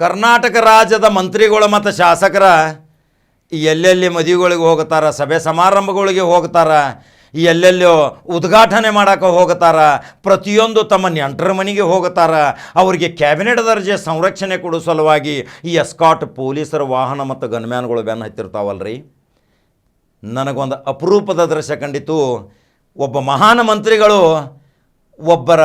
ಕರ್ನಾಟಕ ರಾಜ್ಯದ ಮಂತ್ರಿಗಳು ಮತ್ತು ಶಾಸಕರ ಎಲ್ಲೆಲ್ಲಿ ಮದುವೆಗಳಿಗೆ ಹೋಗ್ತಾರ ಸಭೆ ಸಮಾರಂಭಗಳಿಗೆ ಹೋಗ್ತಾರ ಎಲ್ಲೆಲ್ಲೋ ಉದ್ಘಾಟನೆ ಮಾಡೋಕೆ ಹೋಗ್ತಾರ ಪ್ರತಿಯೊಂದು ತಮ್ಮ ನೆಂಟರ ಮನೆಗೆ ಹೋಗ್ತಾರ ಅವರಿಗೆ ಕ್ಯಾಬಿನೆಟ್ ದರ್ಜೆ ಸಂರಕ್ಷಣೆ ಕೊಡೋ ಸಲುವಾಗಿ ಈ ಎಸ್ಕಾಟ್ ಪೊಲೀಸರ ವಾಹನ ಮತ್ತು ಗನ್ಮ್ಯಾನ್ಗಳು ಬೆನ್ನು ಹತ್ತಿರ್ತಾವಲ್ರಿ. ನನಗೊಂದು ಅಪರೂಪದ ದೃಶ್ಯ ಕಂಡಿತು, ಒಬ್ಬ ಮಹಾನ್ ಮಂತ್ರಿಗಳು, ಒಬ್ಬರ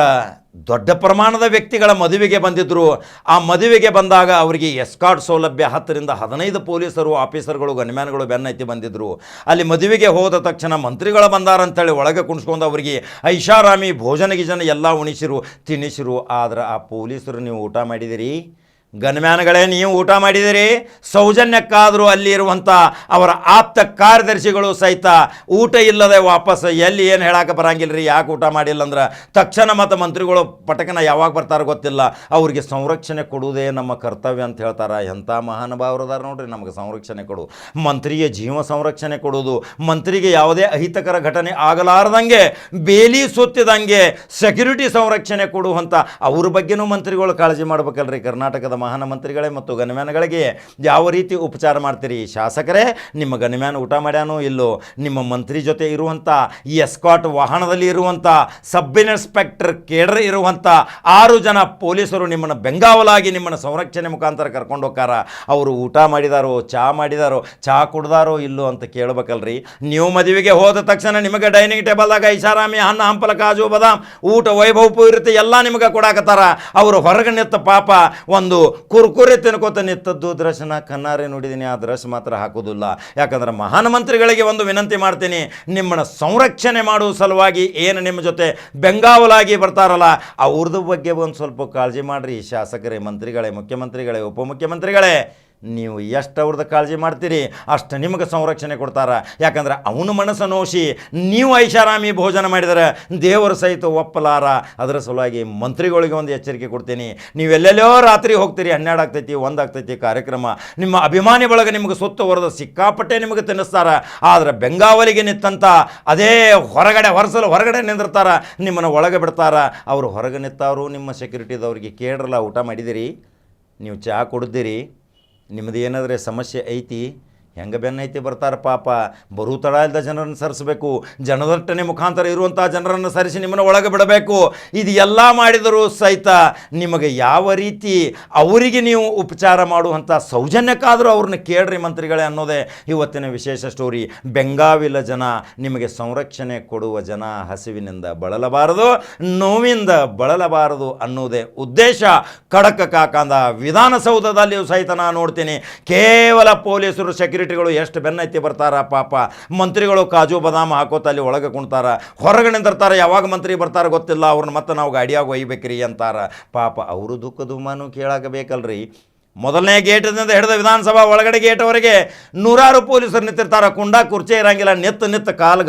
ದೊಡ್ಡ ಪ್ರಮಾಣದ ವ್ಯಕ್ತಿಗಳ ಮದುವೆಗೆ ಬಂದಿದ್ದರು ಆ ಮದುವೆಗೆ ಬಂದಾಗ ಅವರಿಗೆ ಎಸ್ಕಾಟ್ ಸೌಲಭ್ಯ ಹತ್ತರಿಂದ ಹದಿನೈದು ಪೊಲೀಸರು ಆಫೀಸರ್ಗಳು ಗನ್ಮ್ಯಾನ್ಗಳು ಬೆನ್ನೈತಿ ಬಂದಿದ್ದರು ಅಲ್ಲಿ ಮದುವೆಗೆ ಹೋದ ತಕ್ಷಣ ಮಂತ್ರಿಗಳು ಬಂದಾರಂತೇಳಿ ಒಳಗೆ ಕುಣಿಸ್ಕೊಂಡು ಅವರಿಗೆ ಐಷಾರಾಮಿ ಭೋಜನ ಗಿಜನ ಎಲ್ಲ ಉಣಿಸಿರು ತಿನ್ನಿಸಿರು ಆದ್ರೆ ಆ ಪೊಲೀಸರು ನೀವು ಊಟ ಮಾಡಿದಿರಿ? ಗನ್ಮ್ಯಾನ್ಗಳೇ, ನೀವು ಊಟ ಮಾಡಿದಿರಿ? ಸೌಜನ್ಯಕ್ಕಾದರೂ ಅಲ್ಲಿ ಇರುವಂಥ ಅವರ ಆಪ್ತ ಕಾರ್ಯದರ್ಶಿಗಳು ಸಹಿತ ಊಟ ಇಲ್ಲದೆ ವಾಪಸ್ ಎಲ್ಲಿ ಏನು ಹೇಳಕ್ಕೆ ಬರಂಗಿಲ್ಲ ರೀ ಯಾಕೆ ಊಟ ಮಾಡಿಲ್ಲ ಅಂದ್ರೆ ತಕ್ಷಣ ಮತ್ತು ಮಂತ್ರಿಗಳು ಪಟಕನ ಯಾವಾಗ ಬರ್ತಾರೋ ಗೊತ್ತಿಲ್ಲ. ಅವ್ರಿಗೆ ಸಂರಕ್ಷಣೆ ಕೊಡುವುದೇ ನಮ್ಮ ಕರ್ತವ್ಯ ಅಂತ ಹೇಳ್ತಾರೆ. ಎಂಥ ಮಹಾನುಭಾವರದಾರ ನೋಡ್ರಿ, ನಮಗೆ ಸಂರಕ್ಷಣೆ ಕೊಡು. ಮಂತ್ರಿಗೆ ಜೀವ ಸಂರಕ್ಷಣೆ ಕೊಡುವುದು, ಮಂತ್ರಿಗೆ ಯಾವುದೇ ಅಹಿತಕರ ಘಟನೆ ಆಗಲಾರದಂಗೆ, ಬೇಲಿ ಸುತ್ತಿದಂಗೆ ಸೆಕ್ಯೂರಿಟಿ ಸಂರಕ್ಷಣೆ ಕೊಡುವಂಥ ಅವ್ರ ಬಗ್ಗೆನೂ ಮಂತ್ರಿಗಳು ಕಾಳಜಿ ಮಾಡ್ಬೇಕಲ್ರಿ ಕರ್ನಾಟಕದ ಮಹಾನ ಮಂತ್ರಿಗಳೇ ಮತ್ತು ಗನ್ಮ್ಯಾನ್ಗಳಿಗೆ ಯಾವ ರೀತಿ ಉಪಚಾರ ಮಾಡ್ತೀರಿ? ಶಾಸಕರೇ, ನಿಮ್ಮ ಗನ್ಮ್ಯಾನ್ ಊಟ ಮಾಡ್ಯಾನೋ ಇಲ್ಲೋ? ನಿಮ್ಮ ಮಂತ್ರಿ ಜೊತೆ ಇರುವಂಥ ಈ ಎಸ್ಕಾಟ್ ವಾಹನದಲ್ಲಿ ಇರುವಂಥ ಸಬ್ ಇನ್ಸ್ಪೆಕ್ಟರ್ ಕೇಡರ್ ಇರುವಂಥ ಆರು ಜನ ಪೊಲೀಸರು ನಿಮ್ಮನ್ನು ಬೆಂಗಾವಲಾಗಿ ನಿಮ್ಮನ್ನು ಸಂರಕ್ಷಣೆ ಮುಖಾಂತರ ಕರ್ಕೊಂಡು ಹೋಗಾರ ಅವರು ಊಟ ಮಾಡಿದಾರೋ ಚಹಾ ಮಾಡಿದಾರೋ ಚಹಾ ಕುಡ್ದಾರೋ ಇಲ್ಲೋ ಅಂತ ಕೇಳಬೇಕಲ್ರಿ? ನೀವು ಮದುವೆಗೆ ಹೋದ ತಕ್ಷಣ ನಿಮಗೆ ಡೈನಿಂಗ್ ಟೇಬಲ್ದಾಗ ಐಷಾರಾಮಿ ಹಣ್ಣು ಹಂಪಲ, ಕಾಜು, ಬದಾಮ್, ಊಟ, ವೈಭವಪೂರಿತ ಎಲ್ಲ ನಿಮಗೆ ಕೊಡಾಕತ್ತಾರ. ಅವರು ಹೊರಗೆ ಪಾಪ ಒಂದು ಕುರ್ಕುರೆ ತಿನ್ಕೋತ ನಿಂತದ್ದು ದೃಶ್ಯನ ಕಣ್ಣಾರೆ ನೋಡಿದ್ದೀನಿ ಆ ದೃಶ್ಯ ಮಾತ್ರ ಹಾಕೋದಿಲ್ಲ. ಯಾಕಂದ್ರೆ ಮಹಾನ್ ಮಂತ್ರಿಗಳಿಗೆ ಒಂದು ವಿನಂತಿ ಮಾಡ್ತೀನಿ, ನಿಮ್ಮನ್ನ ಸಂರಕ್ಷಣೆ ಮಾಡುವ ಸಲುವಾಗಿ ಏನು ನಿಮ್ಮ ಜೊತೆ ಬೆಂಗಾವಲಾಗಿ ಬರ್ತಾರಲ್ಲ ಅವ್ರದ್ದು ಬಗ್ಗೆ ಒಂದು ಸ್ವಲ್ಪ ಕಾಳಜಿ ಮಾಡಿರಿ, ಶಾಸಕರೇ, ಮಂತ್ರಿಗಳೇ, ಮುಖ್ಯಮಂತ್ರಿಗಳೇ, ಉಪಮುಖ್ಯಮಂತ್ರಿಗಳೇ. ನೀವು ಎಷ್ಟು ಅವ್ರದ್ದು ಕಾಳಜಿ ಮಾಡ್ತೀರಿ, ಅಷ್ಟು ನಿಮಗೆ ಸಂರಕ್ಷಣೆ ಕೊಡ್ತಾರೆ. ಯಾಕಂದ್ರೆ ಅವನ ಮನಸ್ಸು ನೋಸಿ ನೀವು ಐಷಾರಾಮಿ ಭೋಜನ ಮಾಡಿದರೆ ದೇವರು ಸಹಿತ ಒಪ್ಪಲಾರ. ಅದರ ಸಲುವಾಗಿ ಮಂತ್ರಿಗಳಿಗೆ ಒಂದು ಎಚ್ಚರಿಕೆ ಕೊಡ್ತೀನಿ. ನೀವೆಲ್ಲೆಲ್ಲೋ ರಾತ್ರಿ ಹೋಗ್ತೀರಿ, ಹನ್ನೆರಡು ಆಗ್ತೈತಿ, ಒಂದು ಆಗ್ತೈತಿ ಕಾರ್ಯಕ್ರಮ. ನಿಮ್ಮ ಅಭಿಮಾನಿ ಬಳಗ ನಿಮಗೆ ಸುತ್ತ ಹೊರದ ಸಿಕ್ಕಾಪಟ್ಟೆ ನಿಮಗೆ ತಿನ್ನಿಸ್ತಾರೆ. ಆದರೆ ಬೆಂಗಾವಲಿಗೆ ನಿಂತಂಥ ಅದೇ ಹೊರಗಡೆ, ಹೊರಸಲು ಹೊರಗಡೆ ನಿಂದಿರ್ತಾರೆ. ನಿಮ್ಮನ್ನು ಒಳಗೆ ಬಿಡ್ತಾರ. ಅವರು ಹೊರಗೆ ನಿಂತವರು, ನಿಮ್ಮ ಸೆಕ್ಯೂರಿಟಿದವ್ರಿಗೆ ಕೇಳ್ರಲ್ಲ, ಊಟ ಮಾಡಿದಿರಿ. ನೀವು ಚಹಾ ಕುಡ್ದಿರಿ. ನಿಮ್ಮದು ಏನಾದರೂ ಸಮಸ್ಯೆ ಐತಿ ಹೆಂಗೆ ಬೆನ್ನೈತಿ ಬರ್ತಾರೆ ಪಾಪ. ಬರು ತಡ ಇಲ್ಲದ ಜನರನ್ನು ಸರಿಸಬೇಕು. ಜನದಟ್ಟನೆ ಮುಖಾಂತರ ಇರುವಂಥ ಜನರನ್ನು ಸರಿಸಿ ನಿಮ್ಮನ್ನು ಒಳಗೆ ಬಿಡಬೇಕು. ಇದು ಎಲ್ಲ ಮಾಡಿದರೂ ಸಹಿತ ನಿಮಗೆ ಯಾವ ರೀತಿ ಅವರಿಗೆ ನೀವು ಉಪಚಾರ ಮಾಡುವಂಥ ಸೌಜನ್ಯಕ್ಕಾದರೂ ಅವ್ರನ್ನ ಕೇಳ್ರಿ ಮಂತ್ರಿಗಳೇ ಅನ್ನೋದೇ ಇವತ್ತಿನ ವಿಶೇಷ ಸ್ಟೋರಿ ಬೆಂಗಾವಿಲ ಜನ ನಿಮಗೆ ಸಂರಕ್ಷಣೆ ಕೊಡುವ ಜನ ಹಸಿವಿನಿಂದ ಬಳಲಬಾರದು, ನೋವಿಂದ ಬಳಲಬಾರದು ಅನ್ನೋದೇ ಉದ್ದೇಶ. ಖಡಕ್ ಕಾಕಂದ ವಿಧಾನಸೌಧದಲ್ಲಿಯೂ ಸಹಿತ ನಾನು ನೋಡ್ತೀನಿ. ಕೇವಲ ಪೊಲೀಸರು ಸೆಕ್ಯೂರಿಟಿಗಳು ಎಷ್ಟು ಬೆನ್ನೈತಿ ಬರ್ತಾರ ಪಾಪ. ಮಂತ್ರಿಗಳು ಕಾಜು ಬದಾಮ ಹಾಕೋತ ಅಲ್ಲಿ ಒಳಗೆ ಕುಣ್ತಾರ. ಹೊರಗಡೆ ನಿಂತಿರ್ತಾರೆ ಯಾವಾಗ ಮಂತ್ರಿ ಬರ್ತಾರ ಗೊತ್ತಿಲ್ಲ. ಅವ್ರನ್ನ ಮತ್ತೆ ನಾವು ಗಾಡಿಯಾಗ ಒಯ್ಬೇಕ್ರಿ ಅಂತಾರ. ಪಾಪ ಅವರು ದುಃಖ ದುಮ್ಮಾನು ಕೇಳಾಗಬೇಕಲ್ರಿ. ಮೊದಲನೇ ಗೇಟಿನಿಂದ ಹಿಡಿದ ವಿಧಾನಸಭಾ ಒಳಗಡೆ ಗೇಟ್ವರೆಗೆ ನೂರಾರು ಪೊಲೀಸರು ನಿಂತಿರ್ತಾರೆ. ಕುಂಡ, ಕುರ್ಚೆ ಇರಂಗಿಲ್ಲ. ನಿತ್ತ ನಿತ್ತ ಕಾಲು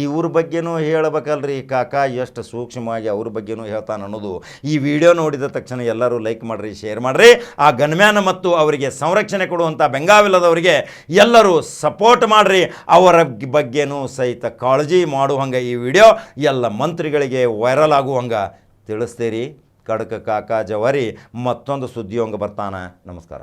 ಈ ಊರ ಬಗ್ಗೆನೂ ಹೇಳ್ಬೇಕಲ್ರಿ ಕಾಕ, ಎಷ್ಟು ಸೂಕ್ಷ್ಮವಾಗಿ ಅವ್ರ ಬಗ್ಗೆನೂ ಹೇಳ್ತಾನೆ ಅನ್ನೋದು ಈ ವಿಡಿಯೋ ನೋಡಿದ ತಕ್ಷಣ ಎಲ್ಲರೂ ಲೈಕ್ ಮಾಡಿರಿ ಶೇರ್ ಮಾಡಿರಿ. ಆ ಗನ್ಮ್ಯಾನ ಮತ್ತು ಅವರಿಗೆ ಸಂರಕ್ಷಣೆ ಕೊಡುವಂಥ ಬೆಂಗಾವಿಲ್ಲದವರಿಗೆ ಎಲ್ಲರೂ ಸಪೋರ್ಟ್ ಮಾಡಿರಿ. ಅವರ ಬಗ್ಗೆನೂ ಸಹಿತ ಕಾಳಜಿ ಮಾಡುವಂಗೆ ಈ ವಿಡಿಯೋ ಎಲ್ಲ ಮಂತ್ರಿಗಳಿಗೆ ವೈರಲ್ ಆಗುವಂಗೆ ತಿಳಿಸ್ತೀರಿ. ಕಡಕ ಕಾಕ ಜವಾರಿ ಮತ್ತೊಂದು ಸುದ್ದಿಯೊಂಗೆ ಬರ್ತಾನೆ. ನಮಸ್ಕಾರ.